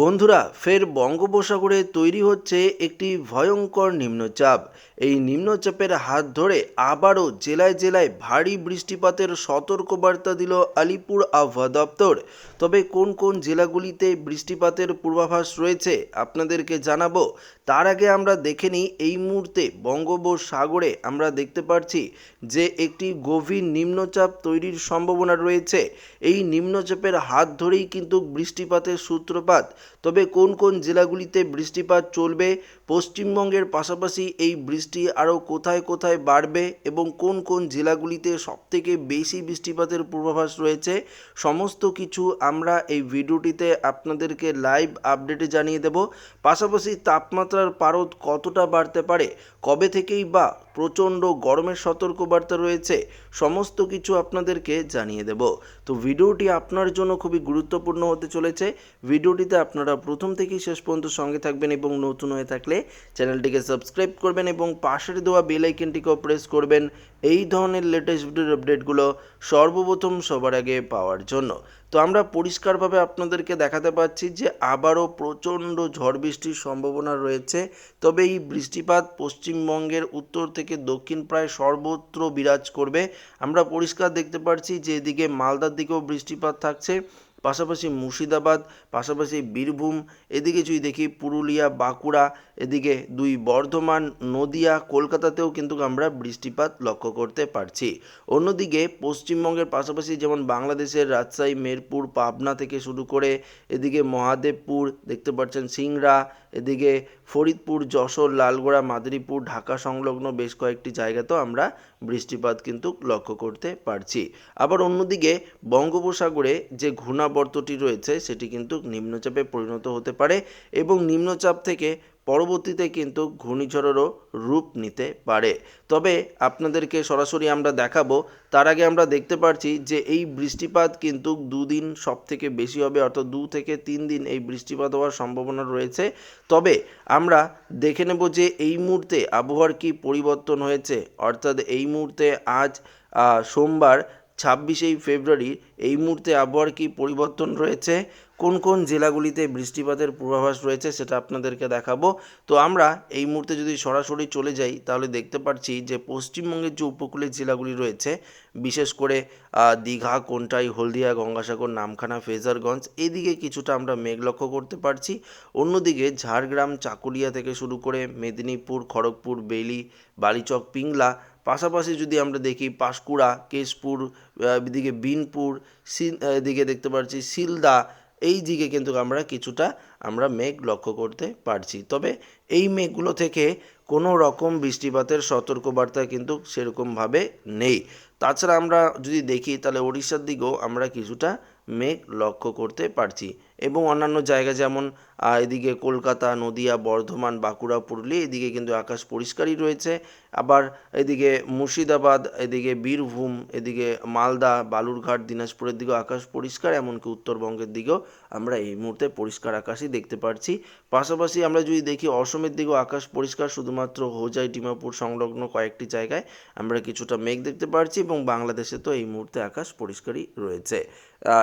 বন্ধুরা, ফের বঙ্গোপসাগরে তৈরি হচ্ছে একটি ভয়ঙ্কর নিম্নচাপ। এই নিম্নচাপের হাত ধরে আবারও জেলায় জেলায় ভারী বৃষ্টিপাতের সতর্কবার্তা দিল আলিপুর আবহাওয়া দপ্তর। তবে কোন কোন জেলাগুলিতে বৃষ্টিপাতের পূর্বাভাস রয়েছে আপনাদেরকে জানাব। তার আগে আমরা দেখে নিই, এই মুহূর্তে বঙ্গোপসাগরে আমরা দেখতে পাচ্ছি যে একটি গভীর নিম্নচাপ তৈরির সম্ভাবনা রয়েছে। এই নিম্নচাপের হাত ধরেই কিন্তু বৃষ্টিপাতের সূত্রপাত তবে কোন কোন জেলাগুলিতে বৃষ্টিপাত চলবে, পশ্চিমবঙ্গের পাশাপাশি এই বৃষ্টি আরও কোথায় কোথায় বাড়বে এবং কোন কোন জেলাগুলিতে সবথেকে বেশি বৃষ্টিপাতের পূর্বাভাস রয়েছে, সমস্ত কিছু আমরা এই ভিডিওটিতে আপনাদেরকে লাইভ আপডেটে জানিয়ে দেব। পাশাপাশি তাপমাত্রার পারদ কতটা বাড়তে পারে, কবে থেকেই বা প্রচণ্ড গরমের সতর্কবার্তা রয়েছে, সমস্ত কিছু আপনাদেরকে জানিয়ে দেব। তো ভিডিওটি আপনার জন্য খুবই গুরুত্বপূর্ণ হতে চলেছে। ভিডিওটিতে আপনারা প্রথম থেকেই শেষ পর্যন্ত সঙ্গে থাকবেন এবং নতুন হয়ে থাকলে চ্যানেলটিকে সাবস্ক্রাইব করবেন এবং পাশের দেওয়া বেল আইকনটিকেও প্রেস করবেন। এই ধরনের লেটেস্ট ভিডিওর আপডেটগুলো সর্বপ্রথম সবার আগে পাওয়ার জন্য। তো আমরা পরিষ্কারভাবে আপনাদেরকে দেখাতে পাচ্ছি যে আবারও প্রচণ্ড ঝড় বৃষ্টির সম্ভাবনা রয়েছে। তবে এই বৃষ্টিপাত পশ্চিমবঙ্গের উত্তর থেকে দক্ষিণ প্রায় সর্বত্র বিরাজ করবে। আমরা পরিষ্কার দেখতে পাচ্ছি যে এদিকে মালদার দিকেও বৃষ্টিপাত থাকছে। পাশাপাশি মুর্শিদাবাদ পাশাপাশি বীরভূম এদিকে যদি দেখি পুরুলিয়া বাঁকুড়া এদিকে দুই বর্ধমান, নদিয়া, কলকাতাতেও কিন্তু আমরা বৃষ্টিপাত লক্ষ্য করতে পারছি। অন্যদিকে পশ্চিমবঙ্গের পাশাপাশি যেমন বাংলাদেশের রাজশাহী, মেরপুর, পাবনা থেকে শুরু করে এদিকে মহাদেবপুর, দেখতে পাচ্ছেন সিংড়া, এদিকে ফরিদপুর, যশোর, লালগোড়া, মাদারীপুর, ঢাকা সংলগ্ন বেশ কয়েকটি জায়গাতেও আমরা বৃষ্টিপাত কিন্তু লক্ষ্য করতে পারছি। আবার অন্যদিকে বঙ্গোপসাগরে যে ঘূর্ণাবর্তটি রয়েছে সেটি কিন্তু নিম্নচাপে পরিণত হতে পারে এবং নিম্নচাপ থেকে পরবর্তীতে কিন্তু ঘূর্ণিঝড়েরও রূপ নিতে পারে। তবে আপনাদেরকে সরাসরি আমরা দেখাবো, তার আগে আমরা দেখতে পাচ্ছি যে এই বৃষ্টিপাত কিন্তু দুদিন সব থেকে বেশি হবে, অর্থাৎ দু থেকে তিন দিন এই বৃষ্টিপাত হওয়ার সম্ভাবনা রয়েছে। তবে আমরা দেখে নেব যে এই মুহূর্তে আবহাওয়ার কি পরিবর্তন হয়েছে, অর্থাৎ এই মুহূর্তে আজ সোমবার ছাব্বিশেই ফেব্রুয়ারি এই মুহূর্তে আবহাওয়ার কি পরিবর্তন রয়েছে? কোন কোন জেলাগুলিতে বৃষ্টিপাতের পূর্বাভাস রয়েছে সেটা আপনাদেরকে দেখাবো। তো আমরা এই মুহূর্তে যদি সরাসরি চলে যাই, তাহলে দেখতে পাচ্ছি যে পশ্চিমবঙ্গের যে উপকূলের জেলাগুলি রয়েছে, বিশেষ করে দীঘা, কোনটাই, হলদিয়া, গঙ্গাসাগর, নামখানা, ফেজারগঞ্জ, এদিকে কিছুটা আমরা মেঘ লক্ষ্য করতে পারছি। অন্যদিকে ঝাড়গ্রাম, চাকুলিয়া থেকে শুরু করে মেদিনীপুর, খড়গপুর বেলি বালিচক, পিংলা পাশাপাশি যদি আমরা দেখি পাঁশকুড়া, কেশপুর এদিকে বিনপুর এদিকে দেখতে পাচ্ছি সিলদা এই দিকে কিন্তু আমরা কিছুটা আমরা মেঘ লক্ষ্য করতে পারছি। তবে এই মেঘগুলো থেকে কোনো রকম বৃষ্টিপাতের সতর্কবার্তা কিন্তু সেরকমভাবে নেই। তাছাড়া আমরা যদি দেখি তাহলে ওড়িশার দিকেও আমরা কিছুটা মেঘ লক্ষ্য করতে পারছি। এবং অন্যান্য জায়গা যেমন এদিকে কলকাতা, নদিয়া, বর্ধমান, বাঁকুড়া, পুরুলিয়া, এদিকে কিন্তু আকাশ পরিষ্কারই রয়েছে। আবার এদিকে মুর্শিদাবাদ, এদিকে বীরভূম, এদিকে মালদা, বালুরঘাট, দিনাজপুরের দিকেও আকাশ পরিষ্কার, এমনকি উত্তরবঙ্গের দিকেও আমরা এই মুহূর্তে পরিষ্কার আকাশই দেখতে পাচ্ছি পাশাপাশি আমরা যদি দেখি, অসমের দিকেও আকাশ পরিষ্কার, শুধুমাত্র হোজাই, ডিমাপুর সংলগ্ন কয়েকটি জায়গায় আমরা কিছুটা মেঘ দেখতে পাচ্ছি এবং বাংলাদেশে তো এই মুহূর্তে আকাশ পরিষ্কারই রয়েছে।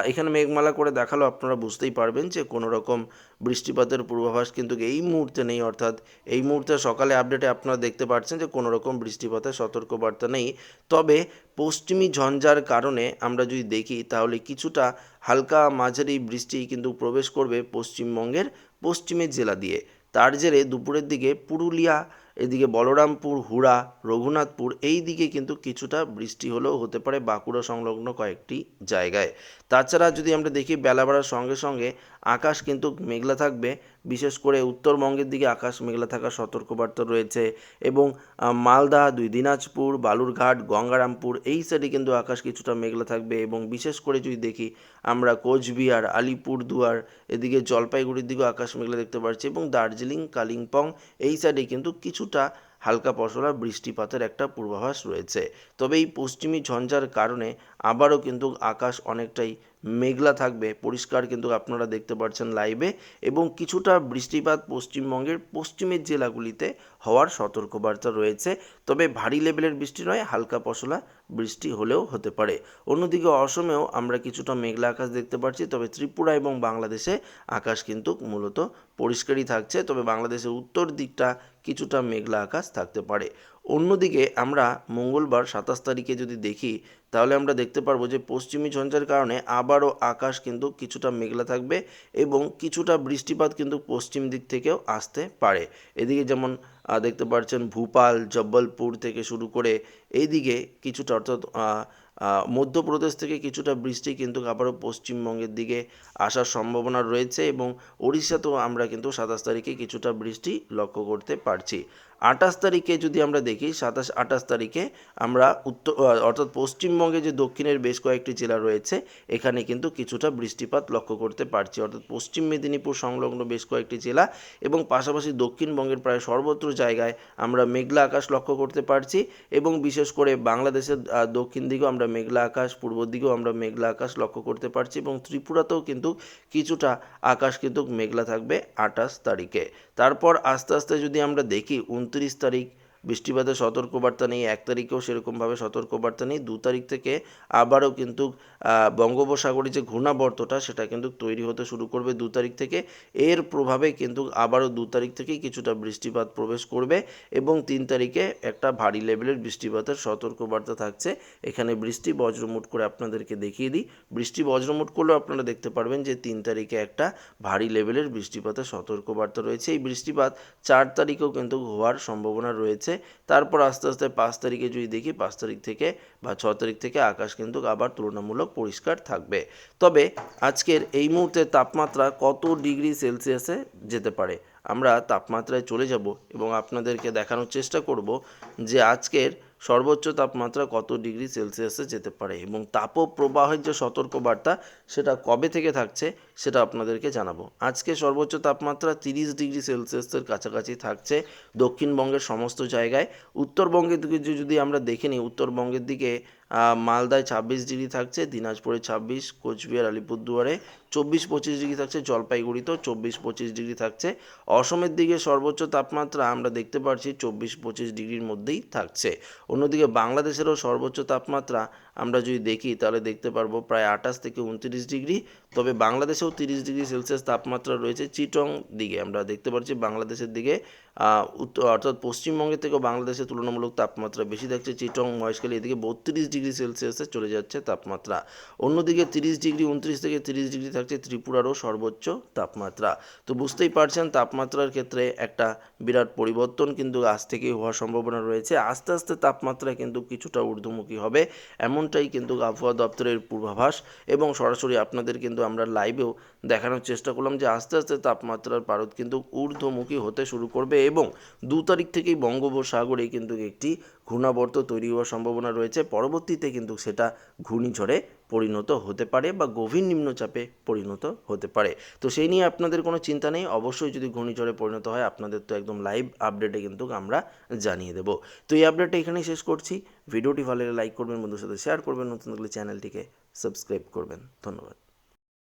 এখানে মেঘমালা করে দেখাল, আপনারা বুঝতেই পারবেন যে কোনো রকম বৃষ্টিপাতের পূর্বাভাস কিন্তু এই মুহূর্তে নেই। অর্থাৎ এই মুহূর্তে সকালে আপডেটে আপনারা দেখতে পাচ্ছেন যে কোনো রকম বৃষ্টিপাতের সতর্কবার্তা নেই। তবে পশ্চিমী ঝঞ্ঝার কারণে আমরা যদি দেখি, তাহলে কিছুটা হালকা মাঝারি বৃষ্টি কিন্তু প্রবেশ করবে পশ্চিমবঙ্গের পশ্চিমের জেলা দিয়ে। তার জেরে দুপুরের দিকে পুরুলিয়া, এদিকে বলরামপুর, হুড়া, রঘুনাথপুর, এই দিকে কিন্তু কিছুটা বৃষ্টি হলেও হতে পারে বাঁকুড়া সংলগ্ন কয়েকটি জায়গায়। তাছাড়া যদি আমরা দেখি বেলা বাড়ার সঙ্গে সঙ্গে আকাশ কিন্তু মেঘলা থাকবে, বিশেষ করে উত্তরবঙ্গের দিকে আকাশ মেঘলা থাকার সতর্কবার্তা রয়েছে এবং মালদা, দুই দিনাজপুর, বালুরঘাট, গঙ্গারামপুর এই সাইডে কিন্তু আকাশ কিছুটা মেঘলা থাকবে এবং বিশেষ করে যদি দেখি আমরা কোচবিহার আলিপুরদুয়ার এদিকে জলপাইগুড়ির দিকেও আকাশ মেঘলা দেখতে পাচ্ছি এবং দার্জিলিং, কালিম্পং এই সাইডে কিন্তু কিছুটা হালকা পশলা বৃষ্টিপাতের একটা পূর্বাভাস রয়েছে। তবে এই পশ্চিমী ঝঞ্ঝার কারণে আবারও কিন্তু আকাশ অনেকটাই মেঘলা থাকবে। পরিষ্কার কিন্তু আপনারা দেখতে পাচ্ছেন লাইভে এবং কিছুটা বৃষ্টিপাত পশ্চিমবঙ্গের পশ্চিমের জেলাগুলিতে হওয়ার সতর্কবার্তা রয়েছে। তবে ভারী লেভেলের বৃষ্টি নয়, হালকা পশলা বৃষ্টি হলেও হতে পারে। অন্যদিকে অসমেও আমরা কিছুটা মেঘলা আকাশ দেখতে পাচ্ছি, তবে ত্রিপুরা এবং বাংলাদেশে আকাশ কিন্তু মূলত পরিষ্কারই থাকছে। তবে বাংলাদেশের উত্তর দিকটা কিছুটা মেঘলা আকাশ থাকতে পারে। অন্যদিকে আমরা মঙ্গলবার সাতাশ তারিখে যদি দেখি, তাহলে আমরা দেখতে পারব যে পশ্চিমী ঝঞ্ঝার কারণে আবারও আকাশ কিন্তু কিছুটা মেঘলা থাকবে এবং কিছুটা বৃষ্টিপাত কিন্তু পশ্চিম দিক থেকেও আসতে পারে। এদিকে যেমন দেখতে পাচ্ছেন ভূপাল, জব্বলপুর থেকে শুরু করে এইদিকে কিছুটা অর্থাৎ মধ্যপ্রদেশ থেকে কিছুটা বৃষ্টি কিন্তু আবারও পশ্চিমবঙ্গের দিকে আসার সম্ভাবনা রয়েছে এবং ওড়িশাতেও আমরা কিন্তু সাতাশ তারিখে কিছুটা বৃষ্টি লক্ষ্য করতে পারছি। আঠাশ তারিখে যদি আমরা দেখি, সাতাশ, আঠাশ তারিখে আমরা উত্তর অর্থাৎ পশ্চিমবঙ্গে যে দক্ষিণের বেশ কয়েকটি জেলা রয়েছে, এখানে কিন্তু কিছুটা বৃষ্টিপাত লক্ষ্য করতে পারছি। অর্থাৎ পশ্চিম মেদিনীপুর সংলগ্ন বেশ কয়েকটি জেলা এবং পাশাপাশি দক্ষিণবঙ্গের প্রায় সর্বত্র জায়গায় আমরা মেঘলা আকাশ লক্ষ্য করতে পারছি এবং বিশেষ করে বাংলাদেশের দক্ষিণ দিকেও আমরা মেঘলা আকাশ, পূর্ব দিকেও আমরা মেঘলা আকাশ লক্ষ্য করতে পারছি এবং ত্রিপুরাতেও কিন্তু কিছুটা আকাশ কিন্তু মেঘলা থাকবে আঠাশ তারিখে। তারপর আস্তে আস্তে যদি আমরা দেখি উনত্রিশ তারিখ বৃষ্টিপাতের সতর্কবার্তা নেই, এক তারিখেও সেরকমভাবে সতর্কবার্তা নেই। দু তারিখ থেকে আবারও কিন্তু বঙ্গোপসাগরে যে ঘূর্ণাবর্তটা, সেটা কিন্তু তৈরি হতে শুরু করবে দু তারিখ থেকে। এর প্রভাবে কিন্তু আবারও দু তারিখ থেকেই কিছুটা বৃষ্টিপাত প্রবেশ করবে এবং তিন তারিখে একটা ভারী লেভেলের বৃষ্টিপাতের সতর্কবার্তা থাকছে। এখানে বৃষ্টি বজ্রমুট করে আপনাদেরকে দেখিয়ে দিই। বৃষ্টি বজ্রমুট করলেও আপনারা দেখতে পারবেন যে তিন তারিখে একটা ভারী লেভেলের বৃষ্টিপাতের সতর্কবার্তা রয়েছে। এই বৃষ্টিপাত চার তারিখেও কিন্তু হওয়ার সম্ভাবনা রয়েছে। তারপর আস্তে আস্তে পাঁচ তারিখে যদি দেখি, পাঁচ তারিখ থেকে বা ছ তারিখ থেকে আকাশ কিন্তু আবার তুলনামূলক পরিষ্কার থাকবে। তবে আজকের এই মুহূর্তে তাপমাত্রা কত ডিগ্রি সেলসিয়াসে যেতে পারে? আমরা তাপমাত্রায় চলে যাব এবং আপনাদেরকে দেখানোর চেষ্টা করব যে আজকের সর্বোচ্চ তাপমাত্রা কত ডিগ্রি সেলসিয়াসে যেতে পারে এবং তাপপ্রবাহের যে সতর্কবার্তা সেটা কবে থেকে থাকছে সেটা আপনাদেরকে জানাব। আজকে সর্বোচ্চ তাপমাত্রা তিরিশ ডিগ্রি সেলসিয়াসের কাছাকাছি থাকছে দক্ষিণবঙ্গের সমস্ত জায়গায়। উত্তরবঙ্গের দিকে যদি আমরা দেখে নিই, উত্তরবঙ্গের দিকে মালদায় ছাব্বিশ ডিগ্রি থাকছে, দিনাজপুরে ছাব্বিশ, কোচবিহার, আলিপুরদুয়ারে চব্বিশ পঁচিশ ডিগ্রি থাকছে জলপাইগুড়িতেও চব্বিশ পঁচিশ ডিগ্রি থাকছে। অসমের দিকে সর্বোচ্চ তাপমাত্রা আমরা দেখতে পাচ্ছি চব্বিশ পঁচিশ ডিগ্রির মধ্যেই থাকছে। অন্যদিকে বাংলাদেশেরও সর্বোচ্চ তাপমাত্রা আমরা যদি দেখি তাহলে দেখতে পারব প্রায় আঠাশ থেকে উনত্রিশ ডিগ্রি। তবে বাংলাদেশেও তিরিশ ডিগ্রি সেলসিয়াস তাপমাত্রা রয়েছে চিটং দিকে। আমরা দেখতে পাচ্ছি বাংলাদেশের দিকে অর্থাৎ পশ্চিমবঙ্গের থেকেও বাংলাদেশের তুলনামূলক তাপমাত্রা বেশি থাকছে। চিটং, মহেশখালী এদিকে বত্রিশ ডিগ্রি সেলসিয়াসে চলে যাচ্ছে তাপমাত্রা। অন্যদিকে তিরিশ ডিগ্রি, উনত্রিশ থেকে তিরিশ ডিগ্রি থাকছে ত্রিপুরারও সর্বোচ্চ তাপমাত্রা। তো বুঝতেই পারছেন, তাপমাত্রার ক্ষেত্রে একটা বিরাট পরিবর্তন কিন্তু আজ থেকেই হওয়ার সম্ভাবনা রয়েছে। আস্তে আস্তে তাপমাত্রা কিন্তু কিছুটা ঊর্ধ্বমুখী হবে, এমনটাই কিন্তু আবহাওয়া দপ্তরের পূর্বাভাস। এবং সরাসরি আপনাদের কিন্তু আমরা লাইভেও দেখানোর চেষ্টা করলাম যে আস্তে আস্তে তাপমাত্রার পারদ কিন্তু ঊর্ধ্বমুখী হতে শুরু করবে এবং দু তারিখ থেকেই বঙ্গোপসাগরে কিন্তু একটি ঘূর্ণাবর্ত তৈরি হওয়ার সম্ভাবনা রয়েছে। পরবর্তীতে কিন্তু সেটা ঘূর্ণিঝড়ে পরিণত হতে পারে বা গভীর নিম্নচাপে পরিণত হতে পারে। তো সেই নিয়ে আপনাদের কোনো চিন্তা নেই, অবশ্যই যদি ঘূর্ণিঝড়ে পরিণত হয়, আপনাদের তো একদম লাইভ আপডেটে কিন্তু আমরা জানিয়ে দেবো। তো এই আপডেটটা এখানেই শেষ করছি। ভিডিওটি ভালো লাইক করবেন বন্ধুর সাথে শেয়ার করবেন, নতুন থাকলে চ্যানেলটিকে সাবস্ক্রাইব করবেন। ধন্যবাদ।